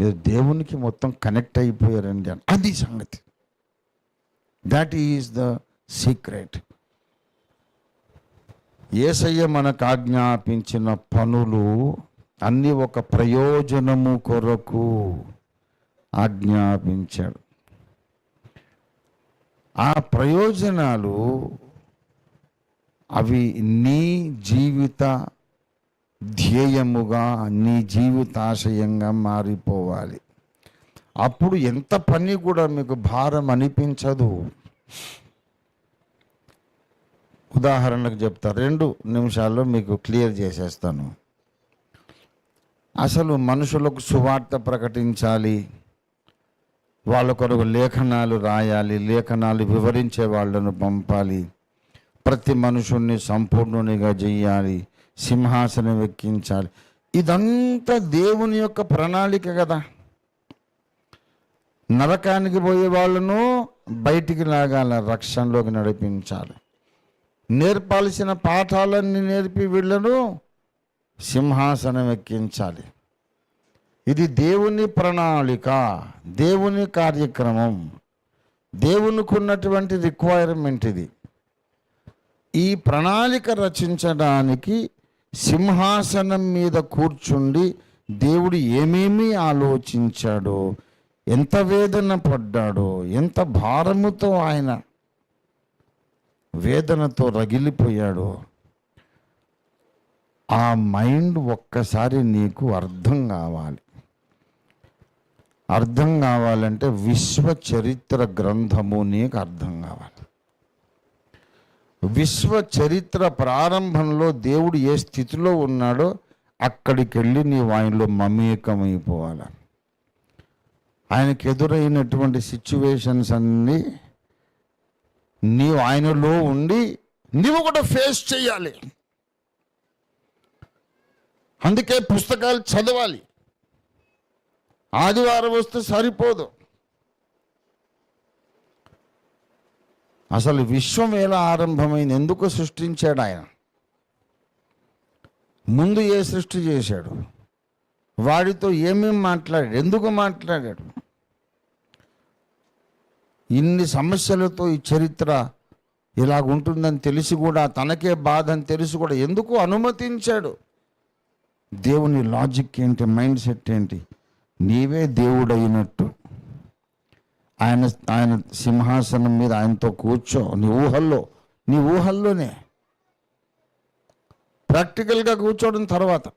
మీరు దేవునికి మొత్తం కనెక్ట్ అయిపోయారండి అని. అది సంగతి. That is the secret Yesayya మనకు ఆజ్ఞాపించిన పనులు అన్నీ ఒక ప్రయోజనము కొరకు ఆజ్ఞాపించాడు. ఆ ప్రయోజనాలు అవి నీ జీవిత ధ్యేయముగా నీ జీవితాశయంగా మారిపోవాలి. అప్పుడు ఎంత పని కూడా మీకు భారం అనిపించదు. ఉదాహరణకు చెప్తా రెండు నిమిషాల్లో మీకు క్లియర్ చేసేస్తాను. అసలు మనుషులకు సువార్త ప్రకటించాలి వాళ్ళ కొరకు లేఖనాలు రాయాలి లేఖనాలు వివరించే వాళ్ళను పంపాలి ప్రతి మనుషుణ్ణి సంపూర్ణునిగా చెయ్యాలి సింహాసనం ఎక్కించాలి. ఇదంతా దేవుని యొక్క ప్రణాళిక కదా. నరకానికి పోయే వాళ్ళను బయటికి లాగాల రక్షణలోకి నడిపించాలి. నేర్పాల్సిన పాఠాలన్నీ నేర్పి వీళ్ళను సింహాసనం ఎక్కించాలి. ఇది దేవుని ప్రణాళిక దేవుని కార్యక్రమం. దేవునికి ఉన్నటువంటి రిక్వైర్మెంట్ ఇది. ఈ ప్రణాళిక రచించడానికి సింహాసనం మీద కూర్చుండి దేవుడు ఏమేమి ఆలోచించాడో ఎంత వేదన పడ్డాడో ఎంత భారముతో ఆయన వేదనతో రగిలిపోయాడో ఆ మైండ్ ఒక్కసారి నీకు అర్థం కావాలి. అర్థం కావాలంటే విశ్వ చరిత్ర గ్రంథము నీకు అర్థం కావాలి. విశ్వ చరిత్ర ప్రారంభంలో దేవుడు ఏ స్థితిలో ఉన్నాడో అక్కడికి వెళ్ళి నీవు ఆయనలో మమేకమైపోవాలి. ఆయనకు ఎదురైనటువంటి సిచ్యువేషన్స్ అన్నీ నీవు ఆయనలో ఉండి నీవు కూడా ఫేస్ చేయాలి. అందుకే పుస్తకాలు చదవాలి. ఆదివారం వస్తే సరిపోదు. అసలు విశ్వం ఎలా ఆరంభమైంది? ఎందుకు సృష్టించాడు ఆయన? ముందు ఏ సృష్టి చేశాడు? వాడితో ఏమేమి మాట్లాడాడు? ఎందుకు మాట్లాడాడు? ఇన్ని సమస్యలతో ఈ చరిత్ర ఇలాగుంటుందని తెలిసి కూడా తనకే బాధ అని తెలిసి కూడా ఎందుకు అనుమతించాడు? దేవుని లాజిక్ ఏంటి? మైండ్ సెట్ ఏంటి? నీవే దేవుడైనట్టు. ఆయన ఆయన సింహాసనం మీద ఆయనతో కూర్చో. నీ ఊహల్లో నీ ఊహల్లోనే. ప్రాక్టికల్గా కూర్చోవడం తర్వాత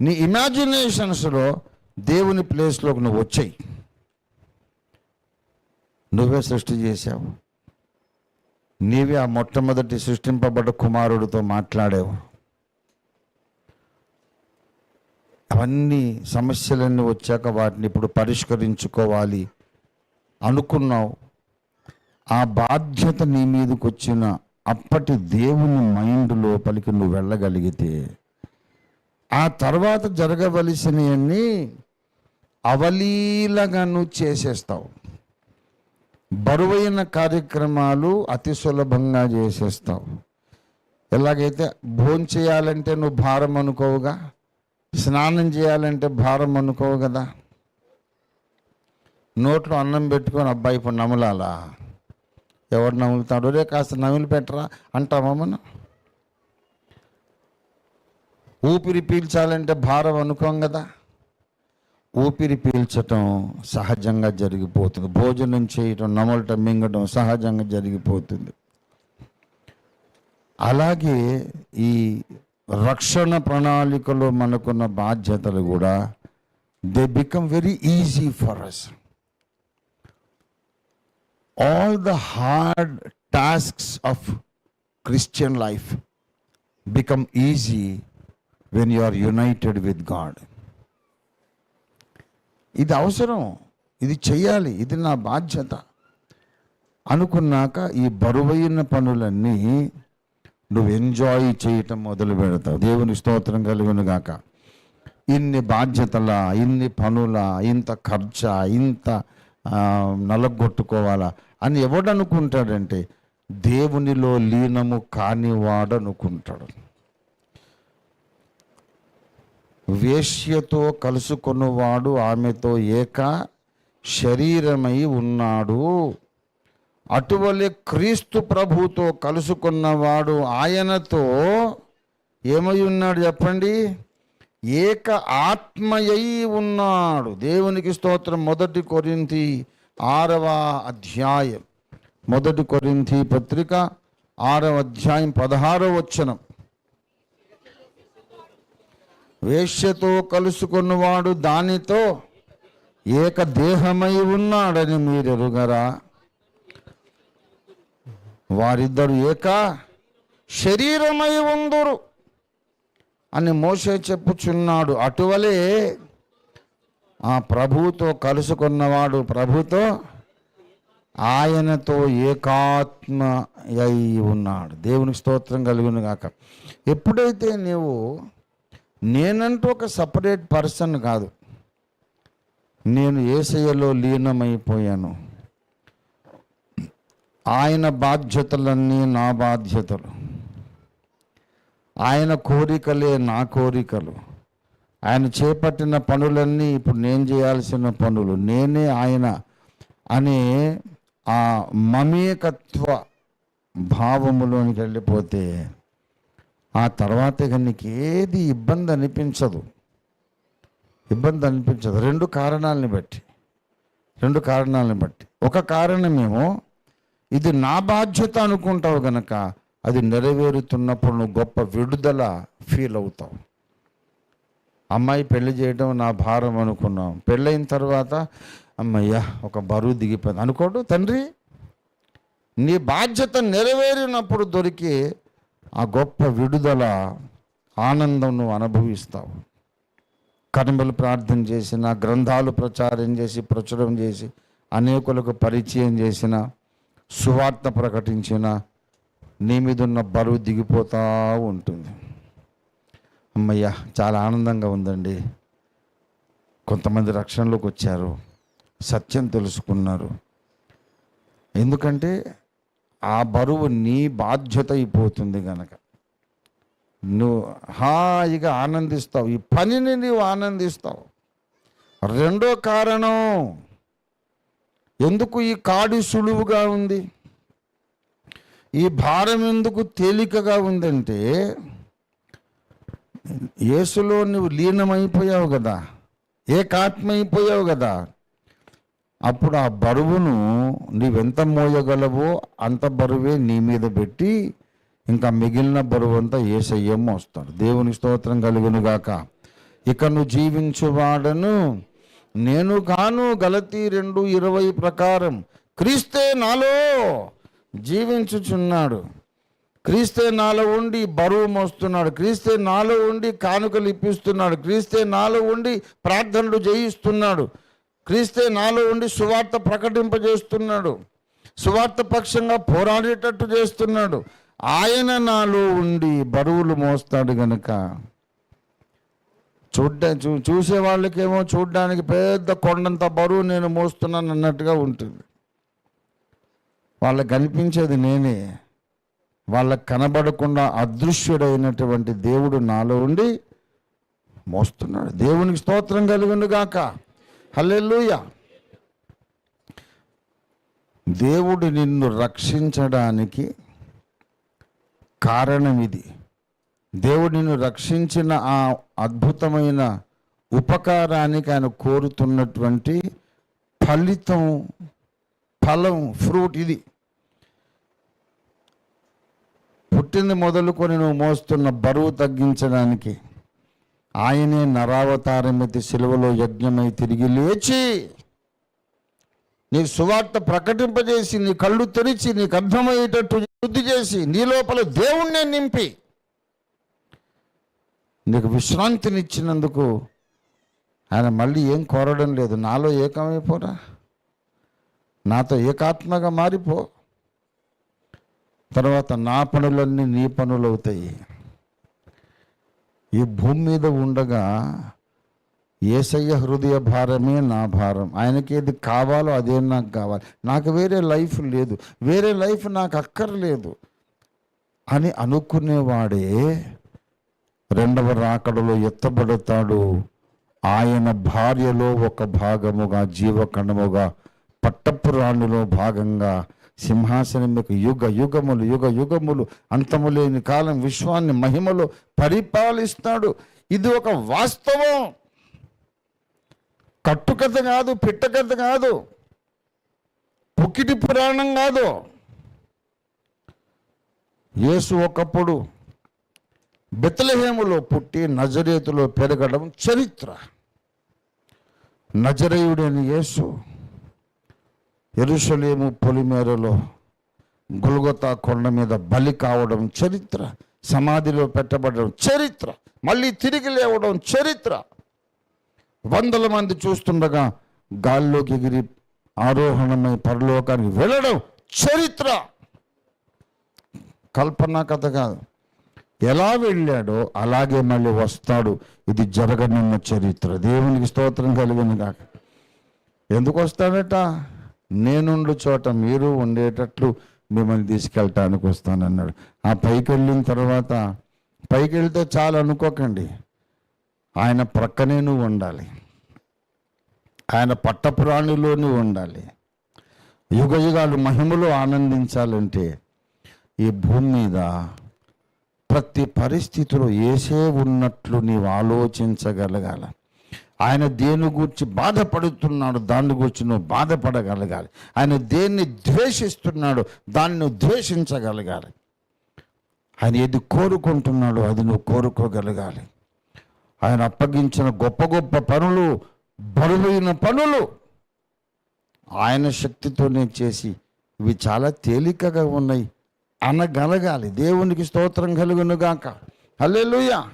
నీ ఇమాజినేషన్స్లో దేవుని ప్లేస్లోకి నువ్వు వచ్చాయి. నువ్వే సృష్టి చేశావు. నీవే ఆ మొట్టమొదటి సృష్టింపబడ్డ కుమారుడితో మాట్లాడావు. అవన్నీ సమస్యలన్నీ వచ్చాక వాటిని ఇప్పుడు పరిష్కరించుకోవాలి. అనుకున్నావు. ఆ బాధ్యత నీ మీదకి వచ్చిన అప్పటి దేవుని మైండ్ లోపలికి నువ్వు వెళ్ళగలిగితే ఆ తర్వాత జరగవలసినవన్నీ అవలీలగా నువ్వు చేసేస్తావు. బరువైన కార్యక్రమాలు అతి సులభంగా చేసేస్తావు. ఎలాగైతే భోజనం చేయాలంటే నువ్వు భారం అనుకోవుగా స్నానం చేయాలంటే భారం అనుకోవు కదా. నోట్లో అన్నం పెట్టుకొని అబ్బాయి ఇప్పుడు నమలాలా? ఎవడు నములుతాడు? రే కాస్త నమిలి పెట్టరా? అంటామా మనం? ఊపిరి పీల్చాలంటే భారం అనుకోం కదా. ఊపిరి పీల్చటం సహజంగా జరిగిపోతుంది. భోజనం చేయటం నమలటం మింగటం సహజంగా జరిగిపోతుంది. అలాగే ఈ రక్షణ ప్రణాళికలో మనకున్న బాధ్యతలు కూడా they become very easy for us all the hard tasks of Christian life become easy when you are united with God ఇది అవసరం. ఇది చేయాలి ఇది నా బాధ్యత. అనుకున్నాక ఈ బరువైన పనులన్నీ నువ్వు ఎంజాయ్ చేయటం మొదలు పెడతావు. దేవుని స్తోత్రం కలుగును ఇన్ని బాధ్యతలా ఇన్ని పనుల ఇంత ఖర్చా ఇంత నలగొట్టుకోవాలా? అని ఎవడనుకుంటాడంటే దేవునిలో లీనము కానివాడు అనుకుంటాడు వేశ్యతో కలుసుకున్నవాడు ఆమెతో ఏక శరీరమై ఉన్నాడు. అటువలే క్రీస్తు ప్రభుతో కలుసుకున్నవాడు ఆయనతో ఏమై ఉన్నాడు చెప్పండి? ఏక ఆత్మయై ఉన్నాడు. దేవునికి స్తోత్రం. మొదటి కొరింతి ఆరవ అధ్యాయం. మొదటి కొరింతి పత్రిక ఆరవ అధ్యాయం పదహారవ వచనం. వేష్యతో కలుసుకున్నవాడు దానితో ఏక దేహమై ఉన్నాడని మీరు ఎరుగరా వారిద్దరు ఏక శరీరమై ఉందురు. అని మోసే చెప్పుచున్నాడు. అటువలే ఆ ప్రభుతో కలుసుకున్నవాడు ప్రభుతో ఆయనతో ఏకాత్మ అయి ఉన్నాడు. దేవునికి స్తోత్రం కలిగిన గాక. ఎప్పుడైతే నీవు నేనంటూ ఒక సపరేట్ పర్సన్ కాదు నేను ఏసయ్యలో లీనమైపోయాను. ఆయన బాధ్యతలన్నీ నా బాధ్యతలు. ఆయన కోరికలే నా కోరికలు. ఆయన చేపట్టిన పనులన్నీ ఇప్పుడు నేను చేయాల్సిన పనులు. నేనే ఆయన అనే ఆ మమేకత్వ భావములోనికి వెళ్ళిపోతే ఆ తర్వాత ఇక నీకు ఏది ఇబ్బంది అనిపించదు. ఇబ్బంది అనిపించదు. రెండు కారణాలని బట్టి. రెండు కారణాలను బట్టి. ఒక కారణమేమో ఇది నా బాధ్యత అనుకుంటావు గనక అది నెరవేరుతున్నప్పుడు నువ్వు గొప్ప విడుదల ఫీల్ అవుతావు. అమ్మాయి పెళ్ళి చేయడం నా భారం అనుకున్నాం. పెళ్ళైన తర్వాత అమ్మయ్యా ఒక బరువు దిగిపోయింది. అనుకోడు తండ్రి నీ బాధ్యత నెరవేరినప్పుడు దొరికి ఆ గొప్ప విడుదల ఆనందం నువ్వు అనుభవిస్తావు. కనుమలు ప్రార్థన చేసిన గ్రంథాలు ప్రచారం చేసి ప్రచురం చేసి అనేకులకు పరిచయం చేసిన సువార్త ప్రకటించిన నీ మీద ఉన్న బరువు దిగిపోతూ ఉంటుంది. అమ్మయ్యా చాలా ఆనందంగా ఉందండి. కొంతమంది రక్షణలోకి వచ్చారు. సత్యం తెలుసుకున్నారు. ఎందుకంటే ఆ బరువు నీ బాధ్యత అయిపోతుంది గనక. నువ్వు హాయిగా ఆనందిస్తావు. ఈ పనిని నీవు ఆనందిస్తావు. రెండో కారణం ఎందుకు ఈ కాడు సులువుగా ఉంది? ఈ భారం ఎందుకు తేలికగా ఉందంటే యేసులో నువ్వు లీనమైపోయావు కదా ఏకాత్మైపోయావు కదా అప్పుడు ఆ బరువును నీవెంత మోయగలవో అంత బరువే నీ మీద పెట్టి ఇంకా మిగిలిన బరువు అంతా ఏసయ్యం మోస్తాడు. దేవుని స్తోత్రం కలుగునుగాక. ఇక నువ్వు జీవించువాడను నేను కాను గలతీ రెండు ఇరవై ప్రకారం క్రీస్తే నాలో జీవించుచున్నాడు. క్రీస్తే నాలో ఉండి బరువు మోస్తున్నాడు. క్రీస్తే నాలో ఉండి కానుకలు ఇప్పిస్తున్నాడు. క్రీస్తే నాలో ఉండి ప్రార్థనలు చేయిస్తున్నాడు క్రీస్తే నాలో ఉండి సువార్త ప్రకటింపజేస్తున్నాడు. సువార్త పక్షంగా పోరాడేటట్టు చేస్తున్నాడు. ఆయన నాలో ఉండి బరువులు మోస్తాడు గనుక. చూడ్డా చూ చూసే వాళ్ళకేమో చూడ్డానికి పెద్ద కొండంత బరువు నేను మోస్తున్నాను అన్నట్టుగా ఉంటుంది. వాళ్ళకి కనిపించేది నేనే. వాళ్ళకు కనబడకుండా అదృశ్యుడైనటువంటి దేవుడు నాలో ఉండి మోస్తున్నాడు. దేవునికి స్తోత్రం కలిగిండు గాక. దేవుడు నిన్ను రక్షించడానికి కారణం ఇది. దేవుడు నిన్ను రక్షించిన ఆ అద్భుతమైన ఉపకారానికి ఆయన కోరుతున్నటువంటి ఫలితం ఫలం ఫ్రూట్ ఇది. పుట్టింది మొదలుకొని నువ్వు మోస్తున్న బరువు తగ్గించడానికి ఆయనే నరావతారమితి సిలువలో యజ్ఞమై తిరిగి లేచి నీ సువార్త ప్రకటింపజేసి నీ కళ్ళు తెరిచి నీకు అర్థమయ్యేటట్టు శుద్ధి చేసి నీ లోపల దేవుణ్ణే నింపి నీకు విశ్రాంతినిచ్చినందుకు ఆయన మళ్ళీ ఏం కోరడం లేదు. నాలో ఏకమైపోరా? నాతో ఏకాత్మగా మారిపో. తర్వాత నా పనులన్నీ నీ పనులు అవుతాయి. ఈ భూమి మీద ఉండగా ఏసయ్య హృదయ భారమే నా భారం. ఆయనకి ఏది కావాలో అదే నాకు కావాలి. నాకు వేరే లైఫ్ లేదు. వేరే లైఫ్ నాకు అక్కర్లేదు అని అనుకునేవాడే రెండవ రాకడలో ఎత్తబడతాడు. ఆయన భార్యలో ఒక భాగముగా జీవకణముగా పట్టపురాణిలో భాగంగా సింహాసనం యుగ యుగములు యుగ యుగములు అంతము లేని కాలం విశ్వాన్ని మహిమలో పరిపాలిస్తాడు. ఇది ఒక వాస్తవం. కట్టుకథ కాదు పిట్టకథ కాదు. పుక్కిటి పురాణం కాదు. యేసు ఒకప్పుడు బెతలహేములో పుట్టి నజరేతులో పెరగడం చరిత్ర. నజరేయుడైన యేసు ఎరుసలేము పొలిమేరలో గుల్గొతా కొండ మీద బలి కావడం చరిత్ర సమాధిలో పెట్టబడడం చరిత్ర మళ్ళీ తిరిగి లేవడం చరిత్ర. వందల మంది చూస్తుండగా గాల్లోకి ఎగిరి ఆరోహణమై పరలోకానికి వెళ్ళడం చరిత్ర. కల్పన కథ కాదు. ఎలా వెళ్ళాడో అలాగే మళ్ళీ వస్తాడు. ఇది జరగనున్న చరిత్ర. దేవునికి స్తోత్రం కలిగిన కాక ఎందుకు వస్తాడట? నేనుండు చోట మీరు ఉండేటట్లు మిమ్మల్ని తీసుకెళ్ళటానికి వస్తానన్నాడు. ఆ పైకి వెళ్ళిన తర్వాత పైకి వెళ్తే చాలు అనుకోకండి. ఆయన ప్రక్కనే నువ్వు ఉండాలి. ఆయన పట్టపురాణిలో నువ్వు ఉండాలి. యుగ యుగాలు మహిమలో ఆనందించాలంటే ఈ భూమి మీద ప్రతి పరిస్థితిలో ఏసే ఉన్నట్లు నీవు ఆలోచించగలగాల. ఆయన దేని గురించి బాధపడుతున్నాడు దాని గురించి నువ్వు బాధపడగలగాలి. ఆయన దేన్ని ద్వేషిస్తున్నాడు దాన్ని నువ్వు ద్వేషించగలగాలి. ఆయన ఏది కోరుకుంటున్నాడో అది నువ్వు కోరుకోగలగాలి. ఆయన అప్పగించిన గొప్ప గొప్ప పనులు బరువైన పనులు ఆయన శక్తితోనే చేసి ఇవి చాలా తేలికగా ఉన్నాయి. అనగలగాలి. దేవునికి స్తోత్రం కలుగునుగాక. హల్లెలూయా.